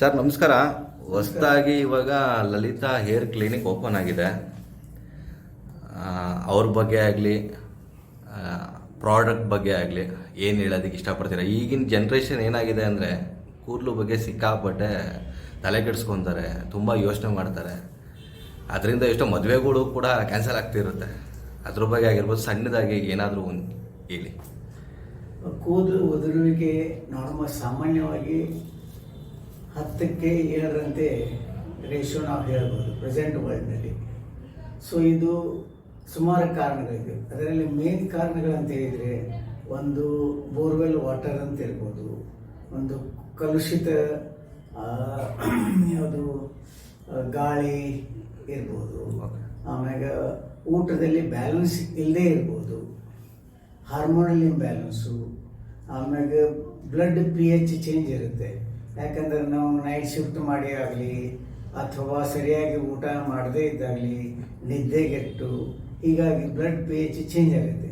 Sir, ನಮಸ್ಕಾರ. ಹೊಸದಾಗಿ ಇವಾಗ ಲಲಿತಾ ಹೇರ್ ಕ್ಲಿನಿಕ್ ಓಪನ್ ಆಗಿದೆ. ಅವ್ರ ಬಗ್ಗೆ ಆಗಲಿ ಪ್ರಾಡಕ್ಟ್ ಬಗ್ಗೆ ಆಗಲಿ ಏನು ಹೇಳೋದಕ್ಕೆ ಇಷ್ಟಪಡ್ತೀರಾ? ಈಗಿನ ಜನ್ರೇಷನ್ ಏನಾಗಿದೆ ಅಂದರೆ ಕೂದಲು ಬಗ್ಗೆ ಸಿಕ್ಕಾಪಟ್ಟೆ ತಲೆ ಕೆಡಿಸ್ಕೊತಾರೆ, ತುಂಬ ಯೋಚನೆ ಮಾಡ್ತಾರೆ. ಅದರಿಂದ ಎಷ್ಟೋ ಮದುವೆಗಳು ಕೂಡ ಕ್ಯಾನ್ಸಲ್ ಆಗ್ತಿರುತ್ತೆ. ಅದ್ರ ಬಗ್ಗೆ ಆಗಿರ್ಬೋದು, ಸಣ್ಣದಾಗಿ ಏನಾದರೂ ಒಂದು ಹೇಳಿ. ಕೂದಲು ಒದರುವಿಕೆ ನಾರ್ಮಲ್ ಸಾಮಾನ್ಯವಾಗಿ ಹತ್ತಕ್ಕೆ ಏಳರಂತೆ ರೇಷೋ ನಾವು ಹೇಳ್ಬೋದು ಪ್ರೆಸೆಂಟ್ ವರ್ಲ್ಡ್ನಲ್ಲಿ ಸೊ ಇದು ಸುಮಾರು ಕಾರಣಗಳಿದೆ ಅದರಲ್ಲಿ ಮೇನ್ ಕಾರಣಗಳಂತ ಹೇಳಿದರೆ, ಒಂದು ಬೋರ್ವೆಲ್ ವಾಟರ್ ಅಂತ ಇರ್ಬೋದು ಒಂದು ಕಲುಷಿತ ಯಾವುದು ಗಾಳಿ ಇರ್ಬೋದು. ಆಮ್ಯಾಗ ಊಟದಲ್ಲಿ ಬ್ಯಾಲೆನ್ಸ್ ಇಲ್ಲದೇ ಇರ್ಬೋದು ಹಾರ್ಮೋನಲ್ ಇಂಬ್ಯಾಲೆನ್ಸು ಆಮ್ಯಾಗ ಬ್ಲಡ್ ಪಿ ಎಚ್ ಚೇಂಜ್ ಇರುತ್ತೆ ಯಾಕಂದ್ರೆ ನಾವು ನೈಟ್ ಶಿಫ್ಟ್ ಮಾಡಿ ಆಗಲಿ ಅಥವಾ ಸರಿಯಾಗಿ ಊಟ ಮಾಡದೇ ಇದ್ದಾಗಲಿ ನಿದ್ದೆಗೆಟ್ಟು ಹೀಗಾಗಿ ಬ್ಲಡ್ ಪಿ ಎಚ್ ಚೇಂಜ್ ಆಗುತ್ತೆ.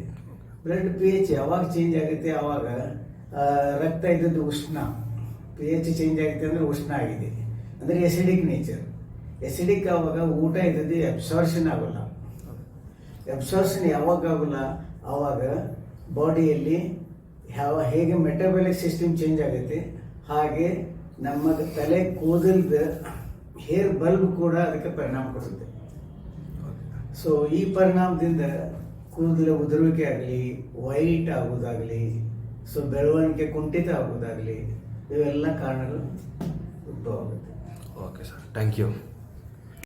ಬ್ಲಡ್ ಪಿ ಎಚ್ ಯಾವಾಗ ಚೇಂಜ್ ಆಗುತ್ತೆ? ಆವಾಗ ರಕ್ತ ಇದ್ದದ್ದು ಉಷ್ಣ. ಪಿ ಎಚ್ ಚೇಂಜ್ ಆಗುತ್ತೆ ಅಂದರೆ ಉಷ್ಣ ಆಗಿದೆ. ಅಂದರೆ ಎಸಿಡಿಕ್ ನೇಚರ್ ಎಸಿಡಿಕ್ ಆವಾಗ ಊಟ ಇದ್ದದ್ದು ಅಬ್ಸಾರ್ಷನ್ ಆಗೋಲ್ಲ. ಅಬ್ಸಾರ್ಷನ್ ಯಾವಾಗ ಆಗೋಲ್ಲ? ಆವಾಗ ಬಾಡಿಯಲ್ಲಿ ಯಾವ, ಹೇಗೆ ಮೆಟಬಾಲಿಕ್ ಸಿಸ್ಟಮ್ ಚೇಂಜ್ ಆಗುತ್ತೆ? ಹಾಗೆ ನಮ್ಮ ತಲೆ ಕೂದಲ್ದ ಹೇರ್ ಬಲ್ಬ್ ಕೂಡ ಅದಕ್ಕೆ ಪರಿಣಾಮ ಕೊಡುತ್ತೆ. ಸೊ ಈ ಪರಿಣಾಮದಿಂದ ಕೂದಲ ಉದುರುವಿಕೆ ಆಗಲಿ ವೈಟ್ ಆಗೋದಾಗಲಿ ಸೊ ಬೆಳವಣಿಗೆ ಕುಂಠಿತ ಆಗೋದಾಗಲಿ ಇವೆಲ್ಲ ಕಾರಣಗಳು ಉದ್ಭವ ಆಗುತ್ತೆ. Okay sir thank you